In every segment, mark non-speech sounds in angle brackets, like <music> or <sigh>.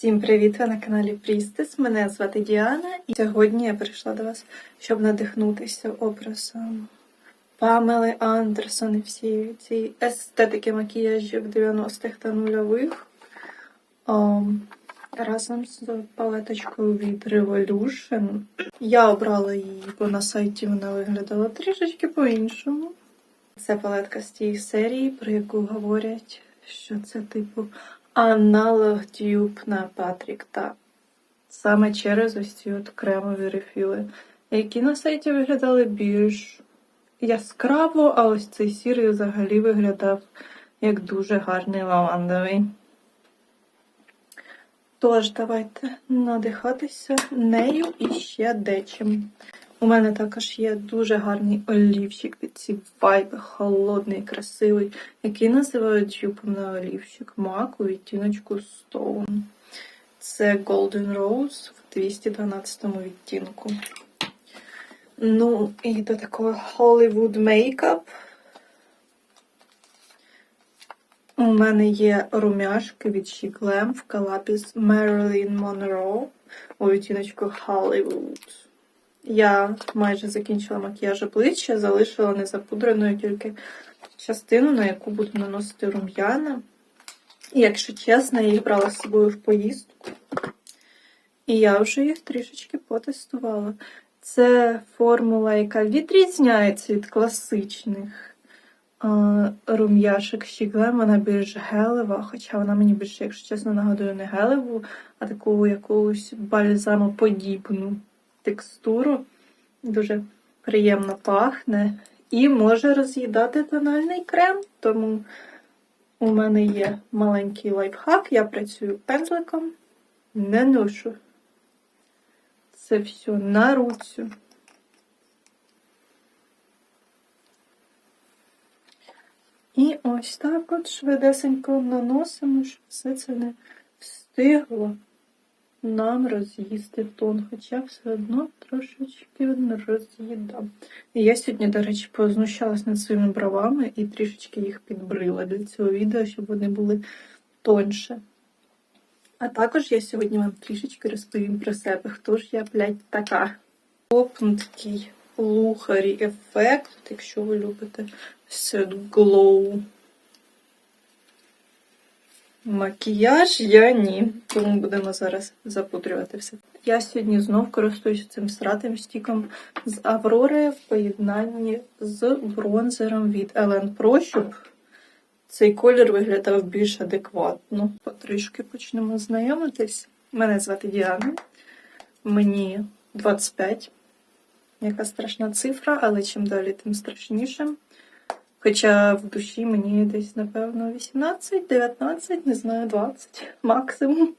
Всім привіт! Ви на каналі Прістес. Мене звати Діана, і сьогодні я прийшла до вас, щоб надихнутися образом Памели Андерсон і всієї цієї естетики макіяжів 90-х та нульових. Ом, разом з палеточкою від Revolution. Я обрала її, бо на сайті вона виглядала трішечки по-іншому. Це палетка з тієї серії, про яку говорять, що це типу аналог дюб на Патрік та саме через ось ці от кремові рефіли, які на сайті виглядали більш яскраво, а ось цей сірий взагалі виглядав як дуже гарний лавандовий. Тож, давайте надихатися нею і ще дечим. У мене також є дуже гарний олівчик від ці вайби, холодний, красивий, який називають дюпом на олівчик MAC у відтіночку Stone. Це Golden Rose в 212 відтінку. Ну, і до такого Hollywood Makeup. У мене є румяшки від Chic Glam в колабі з Marilyn Monroe у відтіночку Hollywood. Я майже закінчила макіяж обличчя, залишила незапудреною тільки частину, на яку буду наносити рум'яна. І, якщо чесно, я їх брала з собою в поїздку. І я вже їх трішечки потестувала. Це формула, яка відрізняється від класичних а, рум'яшок Щіглем. Вона більш гелева, хоча вона мені більше, якщо чесно, нагадує не гелеву, а таку якусь бальзамоподібну текстуру. Дуже приємно пахне. І може роз'їдати тональний крем, тому у мене є маленький лайфхак. Я працюю пензликом, не ношу. Це все на руцю. І ось так от швидесенько наносимо, щоб все це не встигло нам роз'їсти тон, хоча все одно трошечки. І я сьогодні, до речі, познущалась над своїми бровами і трішечки їх підбрила для цього відео, щоб вони були тоньше. А також я сьогодні вам трішечки розповім про себе. Хто ж я, блядь, така? Опнуткий лухарі ефект, якщо ви любите set glow. Макіяж я ні, тому будемо зараз запудрювати все. Я сьогодні знов користуюся цим стратим стіком з Аврори в поєднанні з бронзером від Ellen Pro, цей колір виглядав більш адекватно. Потрішки почнемо знайомитись. Мене звати Діана, мені 25. Яка страшна цифра, але чим далі, тим страшніше. Хоча в душі мені десь, напевно, 18, 19, не знаю, 20 максимум.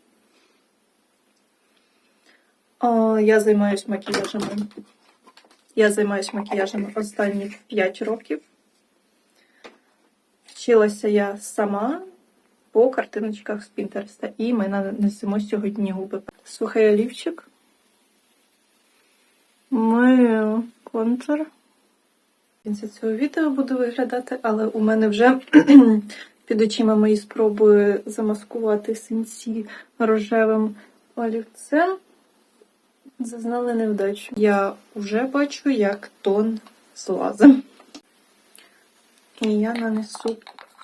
О, я займаюся макіяжами. Я займаюся макіяжами останні 5 років. Вчилася я сама по картиночках з Пінтерста. І ми нанесемо сьогодні губи. Сухий олівчик. Ми контур. Кінці цього відео буду виглядати, але у мене вже <clears throat> під очима мої спробую замаскувати синці рожевим олівцем. Зазнали невдачу. Я вже бачу, як тон злазить. І я нанесу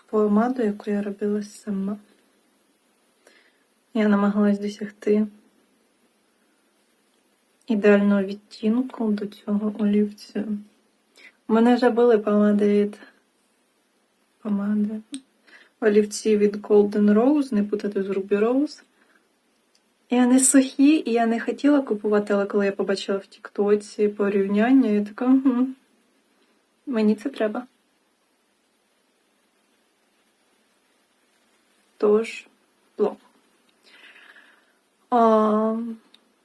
помаду, яку я робила сама. Я намагалась досягти ідеального відтінку до цього олівця. Мене вже були помади від помади. Олівці від Golden Rose, не путати з Ruby Rose. І вони сухі, і я не хотіла купувати, але коли я побачила в Тіктоці порівняння, я така, угу, мені це треба. Тож, блок.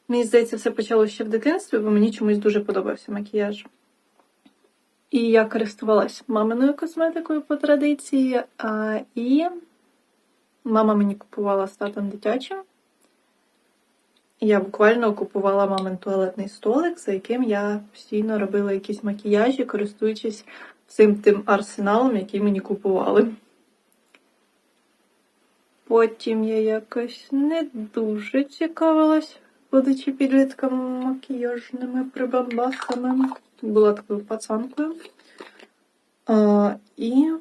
Мені здається, все почалося ще в дитинстві, бо мені чомусь дуже подобався макіяж. І я користувалась маминою косметикою по традиції, і мама мені купувала статом дитячим. Я буквально купувала мамин туалетний столик, за яким я постійно робила якісь макіяжі, користуючись всім тим арсеналом, який мені купували. Потім я якось не дуже цікавилась, будучи підлітком макіяжними прибамбасами. Була такою пацанкою. А, і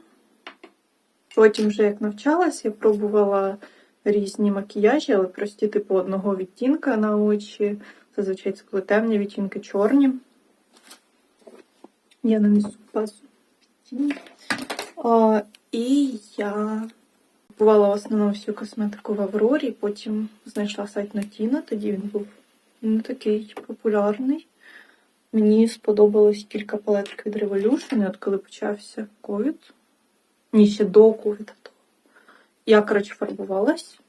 потім, вже як навчалась, я пробувала різні макіяжі, але прості, типу, одного відтінка на очі. Зазвичай це були темні відтінки, чорні. Я нанесу базу. А, і я купувала в основному всю косметику в Аврорі, потім знайшла сайт Натіна, тоді він був не такий популярний. Мені сподобалось кілька палеток від Revolution, от коли почався ковід, ні, ще до ковіда. Я, коротше, фарбувалась.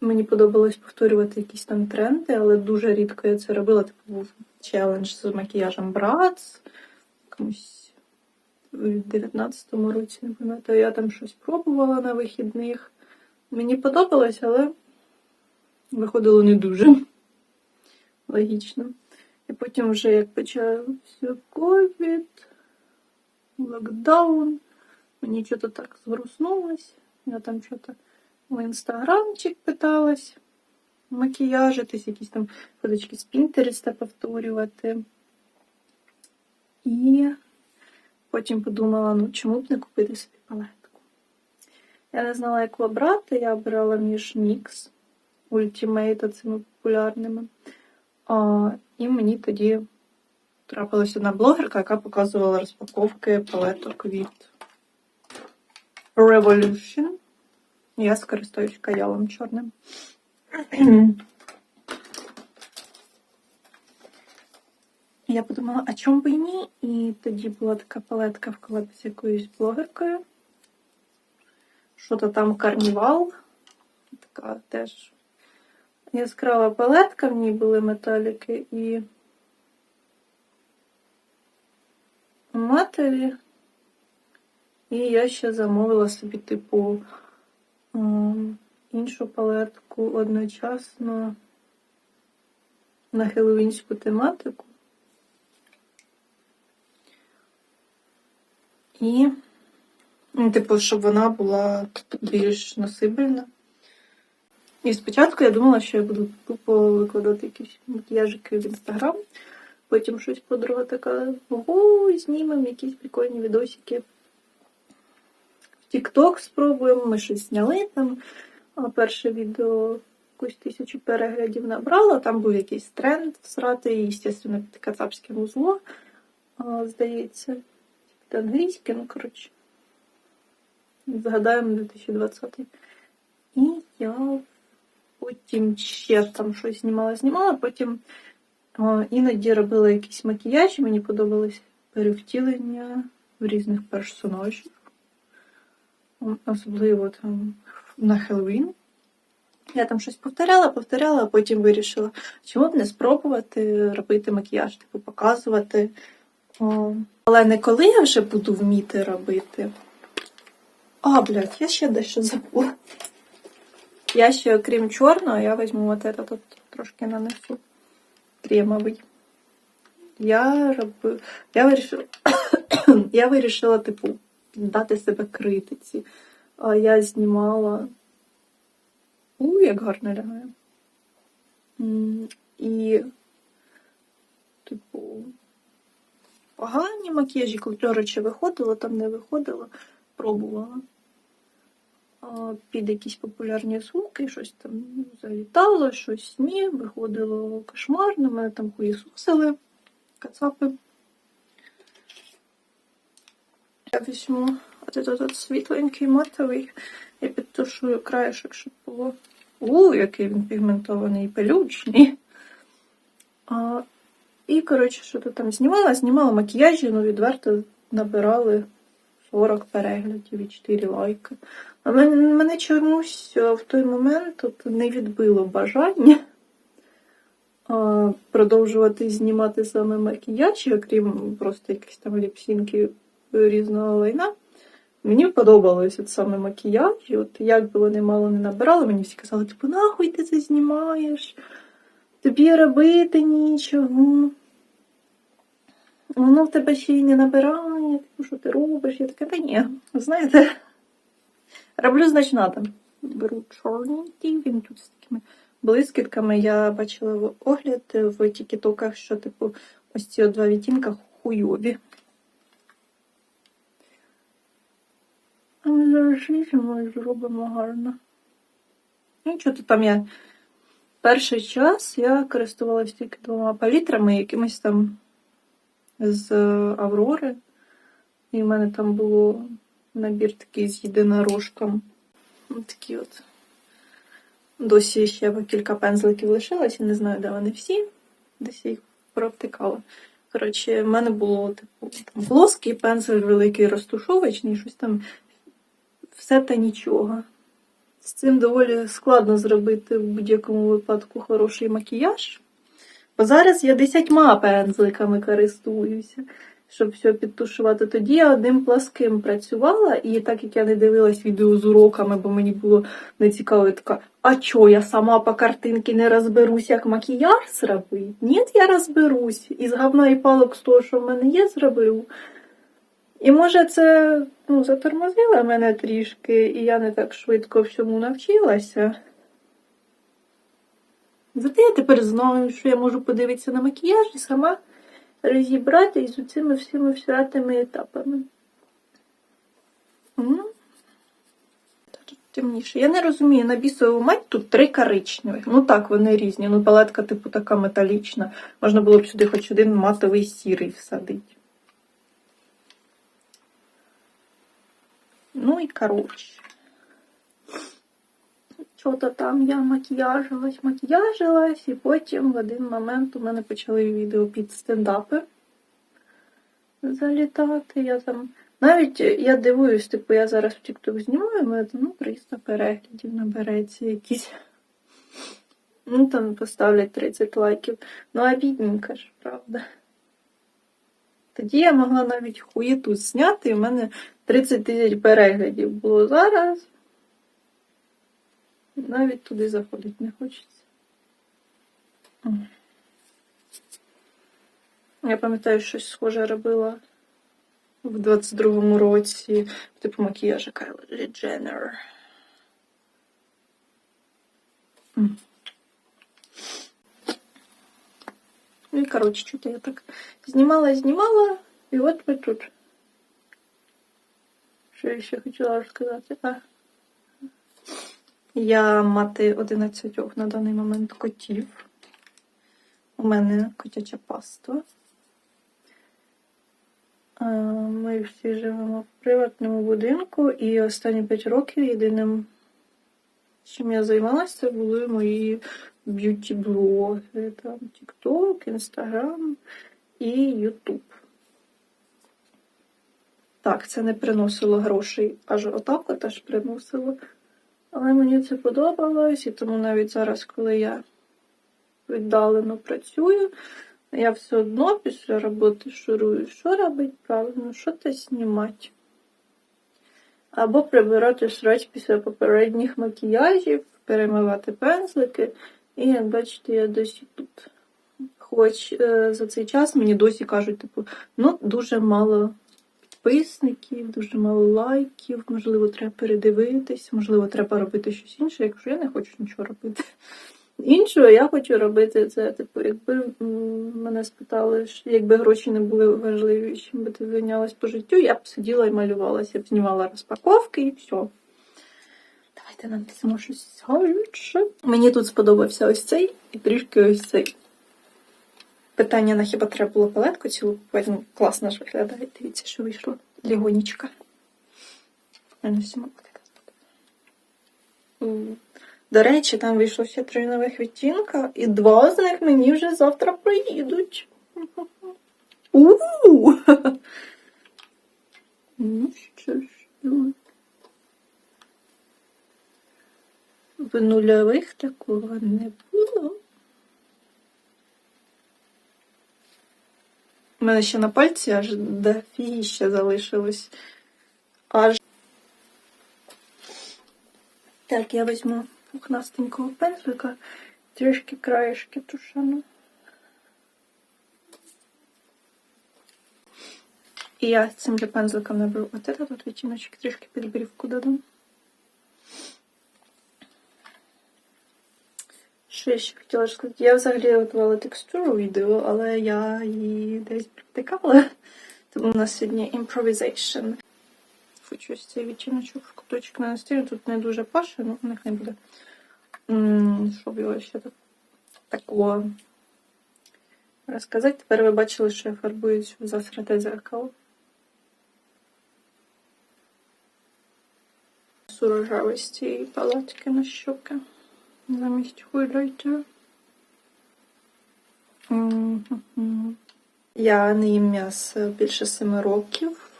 Мені подобалось повторювати якісь там тренди, але дуже рідко я це робила. Типу був челендж з макіяжем Bratz, комусь в 19-му році, не пам'ятаю, я там щось пробувала на вихідних. Мені подобалось, але виходило не дуже логічно. І потім вже як почався ковід, локдаун, мені щось так згруснулось. Я там щось в інстаграмчик питалась макіяжитись, якісь там фоточки з Пінтереста повторювати. І потім подумала, ну чому б не купити собі палетку. Я не знала, яку обрати. Я обирала між NYX Ultimate цими популярними. І мені тоді трапилась одна блогерка, яка показувала розпаковки палеток від Revolution. Я скористаюсь каялом чорним. <clears throat> Я подумала, а чому б і ні? І тоді була така палетка в колабі з якоюсь блогеркою. Що-то там карнівал. Така теж яскрава палетка, в ній були металіки і матові. І я ще замовила собі, типу, іншу палетку одночасно на хеллоуінську тематику. І, ну, типу, щоб вона була більш носибельна. І спочатку я думала, що я буду тупо викладати якісь макіяжики в інстаграм. Потім щось подруга така, ого, знімемо якісь прикольні відосики. TikTok спробуємо, ми щось зняли там. Перше відео якусь тисячу переглядів набрало, там був якийсь тренд всрати, і, звісно, під кацапське вузло, здається, під англійське, ну, коротше. Згадаємо 2020. І я потім ще там щось знімала, знімала, потім о, іноді робила якісь макіяжі, мені подобалось перевтілення в різних персонажів. Особливо там на Хеллоуін. Я там щось повторяла, повторяла, а потім вирішила, чому б не спробувати робити макіяж, типу показувати. О, але не коли я вже буду вміти робити. А, блядь, я ще дещо забула. Я ще, окрім чорного, я візьму от это тут трошки нанесу кремовий. Я роби... я вирішила, <coughs> я вирішила, типу, дати себе критиці. Я знімала. У, як гарно лягає. І, типу, погані макіяжі, коротше, виходило, там не виходило, пробувала. Під якісь популярні сумки, щось там залітало, щось ні, виходило кошмарно, мене там хуїсусили, кацапи. Я візьму от світленький матовий і підтушую краєшок, щоб було. У, який він пігментований і пелючний. А, і, коротше, що то там знімала? Знімала макіяжі, ну відверто набирали 40 переглядів і 4 лайки. А мене, чомусь е, в той момент от не відбило бажання продовжувати знімати саме макіяж, окрім просто якихось там ліпсінків різного лайна. Мені подобалось от саме макіяж. І от як би вони мало не набирали, мені всі казали, типу, нахуй ти це знімаєш? Тобі робити нічого. Воно в тебе ще й не набирає, типу, що ти робиш? Я така, та ні, знаєте, роблю, значить надо. беру чорненький, він тут з такими блискітками. Я бачила в огляд в тікітоках, що типу ось ці два відтінка хуйові. Ми зараз візьмемо і зробимо гарно. Ну, що-то там я перший час я користувалася тільки двома палітрами, якимись там з Аврори. І в мене там було набір такий з єдинорожком. Такі от. Досі ще кілька пензликів лишилося, не знаю, де вони всі. Десь їх провтикала. Коротше, в мене було типу там, плоский пензель, великий розтушовочний, щось там все та нічого. З цим доволі складно зробити в будь-якому випадку хороший макіяж. Бо зараз я десятьма пензликами користуюся, щоб все підтушувати. Тоді я одним пласким працювала, і так як я не дивилась відео з уроками, бо мені було нецікаво, я така, а чо, я сама по картинці не розберусь, як макіяж зробити? Ні, я розберусь. Із говна і палок з того, що в мене є, зроблю. І може це ну, затормозило мене трішки, і я не так швидко всьому навчилася. Зате я тепер знаю, що я можу подивитися на макіяж і сама розібрати із цими всіми всятими етапами. Темніше. Я не розумію, на бісову мать тут три коричневих. Ну так, вони різні. Ну, палетка, типу, така металічна. Можна було б сюди хоч один матовий сірий всадити. Ну і коротше. Що-то там я макіяжилась, макіяжилась, і потім в один момент у мене почали відео під стендапи залітати. Я там навіть я дивуюсь, типу, я зараз в TikTok знімаю, мене там ну, 300 переглядів набереться якісь. Ну, там поставлять 30 лайків. Ну, а бідненька ж, правда. Тоді я могла навіть хуєту зняти, і в мене 30 тисяч переглядів було зараз. Навіть туди заходити не хочеться. Я пам'ятаю, щось схоже робила в 22-му році, типу макіяжа Jenner. М. Ну і коротше, що я так знімала, знімала, і от ми тут. Що я ще хотіла розказати? А. Я мати 11 на даний момент котів. У мене котяча паства. Ми всі живемо в приватному будинку, і останні 5 років єдиним, чим я займалася, це були мої б'юті-блоги. Там TikTok, Instagram і YouTube. Так, це не приносило грошей аж отак, от аж приносило. Але мені це подобалось, і тому навіть зараз, коли я віддалено працюю, я все одно після роботи шурую, що робити правильно, що то знімати. Або прибирати срач після попередніх макіяжів, перемивати пензлики. І як бачите, я досі тут. Хоч е, за цей час мені досі кажуть, типу, ну, дуже мало підписників, дуже мало лайків, можливо, треба передивитись, можливо, треба робити щось інше, якщо я не хочу нічого робити. Іншого я хочу робити це, типу, якби мене спитали, якби гроші не були важливі, чим би ти зайнялась по життю, я б сиділа і малювалася, я б знімала розпаковки і все. Давайте написимо щось гаряче. Мені тут сподобався ось цей і трішки ось цей. Питання на хіба треба було палетку цілу купувати? Ну, класно ж виглядає. Дивіться, що вийшло. Лігонічка. До речі, там вийшло ще три нових відтінка, і два з них мені вже завтра приїдуть. У! <laughs> Ну що ж, ну. в нульових такого не було. У мене ще на пальці аж дофігіще залишилось. Аж. Так, я візьму пухнастенького пензлика, трішки краєшки тушану. І я цим же пензликом наберу от этот от відтіночок, трішки підбрівку додам. Я ще хотіла сказати? Я взагалі готувала текстуру відео, але я її десь практикувала. Тому у нас сьогодні improvisation. Хочу ось цей відтіночок в куточок нанести. Тут не дуже паше, ну нехай буде. Щоб його ще так такого розказати. Тепер ви бачили, що я фарбую цю засрате зеркало. Сурожавості і палатки на щоки замість хайлайтера. Я не їм м'ясо більше семи років.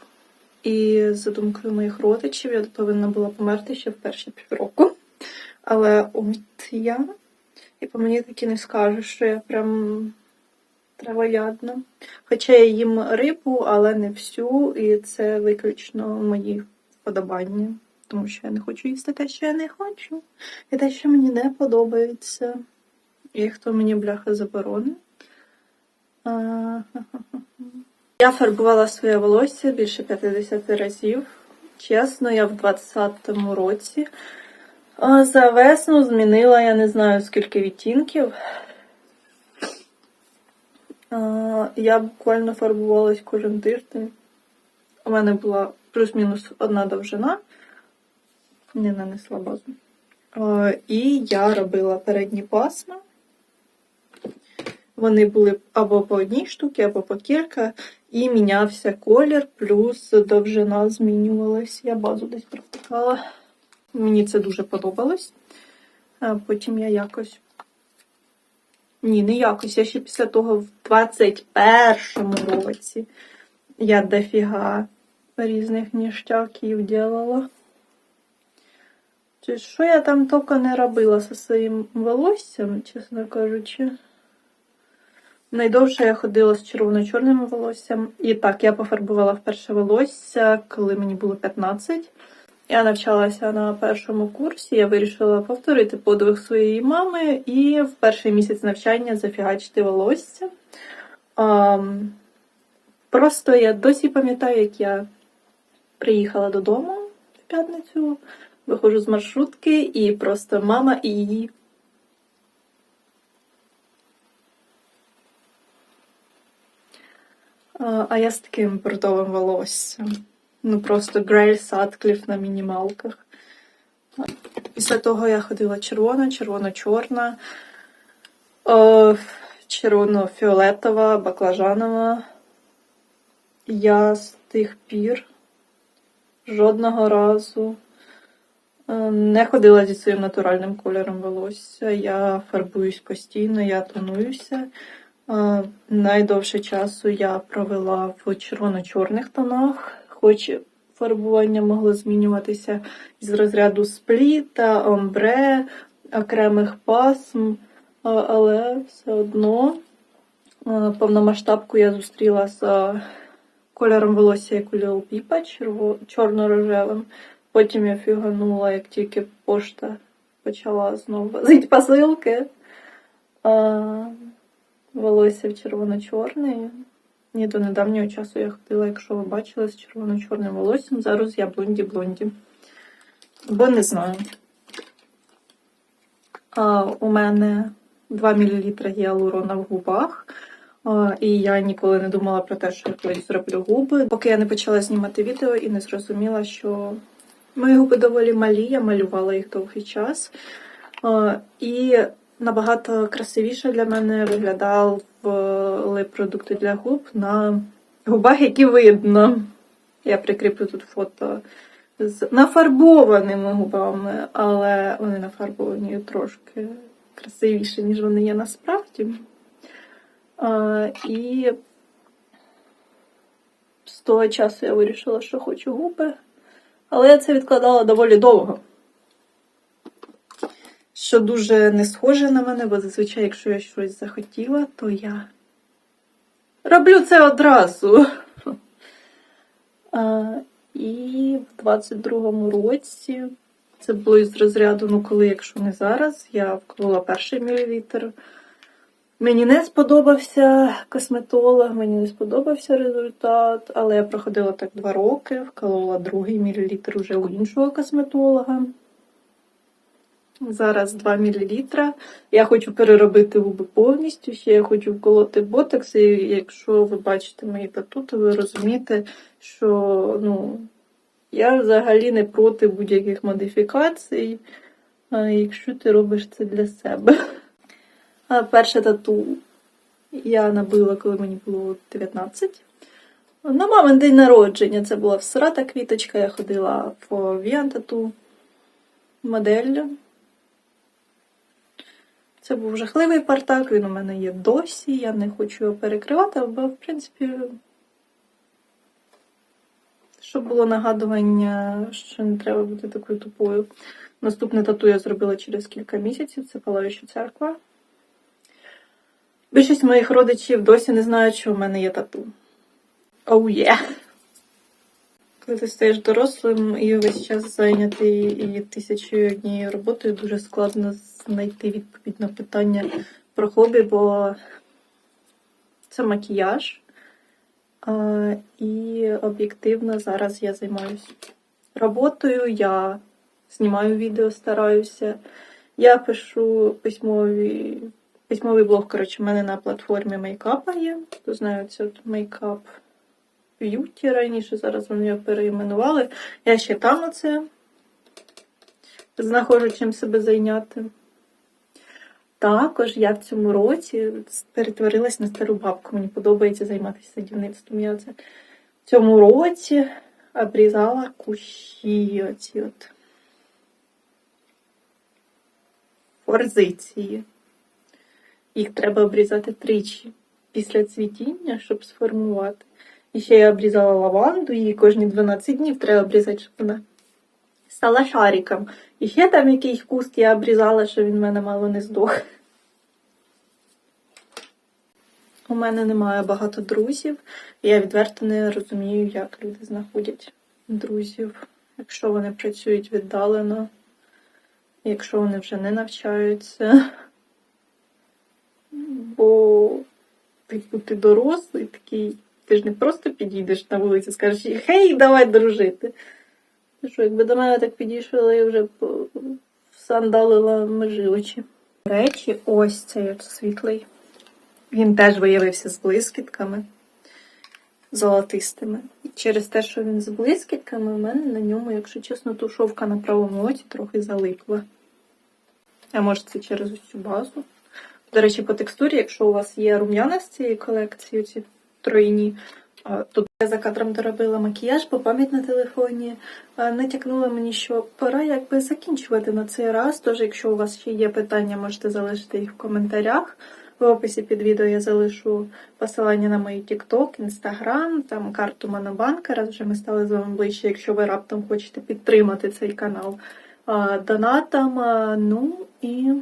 І за думкою моїх родичів я повинна була померти ще в перші півроку. Але от я, і по мені таки не скажу, що я прям травоядна. Хоча я їм рибу, але не всю, і це виключно мої вподобання. Тому що я не хочу їсти те, що я не хочу, і те, що мені не подобається. І хто мені бляха заборонив. <laughs> Я фарбувала своє волосся більше 50 разів. Чесно, я в 20-му році. За весну змінила я не знаю скільки відтінків. Я буквально фарбувалась кожен тиждень. У мене була плюс-мінус одна довжина. Не нанесла базу. І я робила передні пасма. Вони були або по одній штуці, або по кілька, і мінявся колір, плюс довжина змінювалась. Я базу десь провтикала. Мені це дуже подобалось. Потім я якось. Ні, не якось. Я ще після того в 21-му році я дофіга різних ніштяків ділала. Що я там тільки не робила зі своїм волоссям, чесно кажучи. Найдовше я ходила з червоно-чорним волоссям. І так, я пофарбувала вперше волосся, коли мені було 15. Я навчалася на першому курсі, я вирішила повторити подвиг своєї мами і в перший місяць навчання зафігачити волосся. Um, просто я досі пам'ятаю, як я приїхала додому в п'ятницю, виходжу з маршрутки, і просто мама і її А я з таким бордовим волоссям. Ну просто Грейль Садкліф на мінімалках. Після того я ходила червона, червоно-чорна, червоно-фіолетова, баклажанова. Я з тих пір жодного разу е, не ходила зі своїм натуральним кольором волосся. Я фарбуюсь постійно, я тонуюся. Е, Найдовше часу я провела в червоно-чорних тонах, хоч фарбування могло змінюватися з розряду спліта, омбре, окремих пасм, але все одно е, повномасштабку я зустріла з е, кольором волосся, як Peep, черво- чорно-рожевим. Потім я фіганула, як тільки пошта почала знову возити посилки. А, волосся в червоно-чорне. Ні, до недавнього часу я ходила, якщо ви бачили, з червоно-чорним волоссям. Зараз я блонді-блонді. Бо не знаю. А, у мене 2 мл гіалурона в губах. А, і я ніколи не думала про те, що я колись зроблю губи, поки я не почала знімати відео і не зрозуміла, що мої губи доволі малі, я малювала їх довгий час. І набагато красивіше для мене виглядали продукти для губ на губах, які видно. Я прикріплю тут фото з нафарбованими губами, але вони нафарбовані трошки красивіше, ніж вони є насправді. І з того часу я вирішила, що хочу губи, але я це відкладала доволі довго що дуже не схоже на мене, бо зазвичай, якщо я щось захотіла, то я роблю це одразу. А, І в 22-му році це було із розряду, ну коли, якщо не зараз, я вколола перший мілілітр. Мені не сподобався косметолог, мені не сподобався результат, але я проходила так два роки, вколола другий мілілітр уже у іншого косметолога. Зараз 2 мл. Я хочу переробити губи повністю. Ще я хочу вколоти ботокс. І якщо ви бачите мої тату, ви розумієте, що ну, я взагалі не проти будь-яких модифікацій, якщо ти робиш це для себе. Перше тату я набила, коли мені було 19. На мамин день народження це була всрата квіточка, я ходила по Віантату моделлю. Це був жахливий партак, він у мене є досі, я не хочу його перекривати, бо, в принципі, щоб було нагадування, що не треба бути такою тупою. Наступне тату я зробила через кілька місяців, це палаюча церква. Більшість моїх родичів досі не знають, що в мене є тату. Оу oh, є! Yeah. Коли ти стаєш дорослим і весь час зайнятий і тисячою однією роботою, дуже складно знайти відповідь на питання про хобі, бо це макіяж. А, і об'єктивно зараз я займаюся роботою, я знімаю відео, стараюся. Я пишу письмові, письмовий блог, коротше, в мене на платформі мейкапа є. Хто знає, це от мейкап б'юті раніше, зараз вони його переіменували. Я ще там оце знаходжу чим себе зайняти. Також я в цьому році перетворилась на стару бабку. Мені подобається займатися садівництвом. Я це в цьому році обрізала кущі оці от форзиції. Їх треба обрізати тричі після цвітіння, щоб сформувати. І ще я обрізала лаванду, її кожні 12 днів треба обрізати, щоб вона стала шариком. І ще там якийсь куст я обрізала, що він в мене мало не здох. У мене немає багато друзів, і я відверто не розумію, як люди знаходять друзів, якщо вони працюють віддалено, якщо вони вже не навчаються. Бо, типу, ти дорослий такий. Ти ж не просто підійдеш на вулиці і скажеш, хей, давай дружити. Ну що, якби до мене так підійшли, я вже сандалила межі очі. Речі, ось цей світлий. Він теж виявився з блискітками золотистими. І через те, що він з блискітками, у мене на ньому, якщо чесно, тушовка на правому оці трохи залипла. А може це через цю базу. До речі, по текстурі, якщо у вас є рум'яна з цієї колекції, ці тройні. Тут я за кадром доробила макіяж, бо пам'ять на телефоні натякнула мені, що пора якби закінчувати на цей раз. Тож, якщо у вас ще є питання, можете залишити їх в коментарях. В описі під відео я залишу посилання на мої TikTok, Instagram, там карту Монобанка, раз вже ми стали з вами ближче, якщо ви раптом хочете підтримати цей канал донатом. Ну і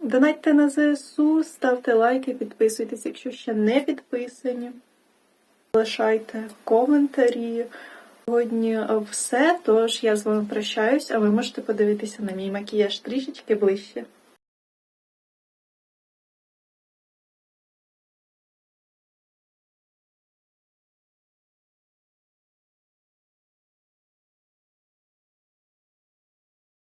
Донатьте на ЗСУ, ставте лайки, підписуйтесь, якщо ще не підписані. Залишайте коментарі. Сьогодні все, тож я з вами прощаюсь, а ви можете подивитися на мій макіяж трішечки ближче.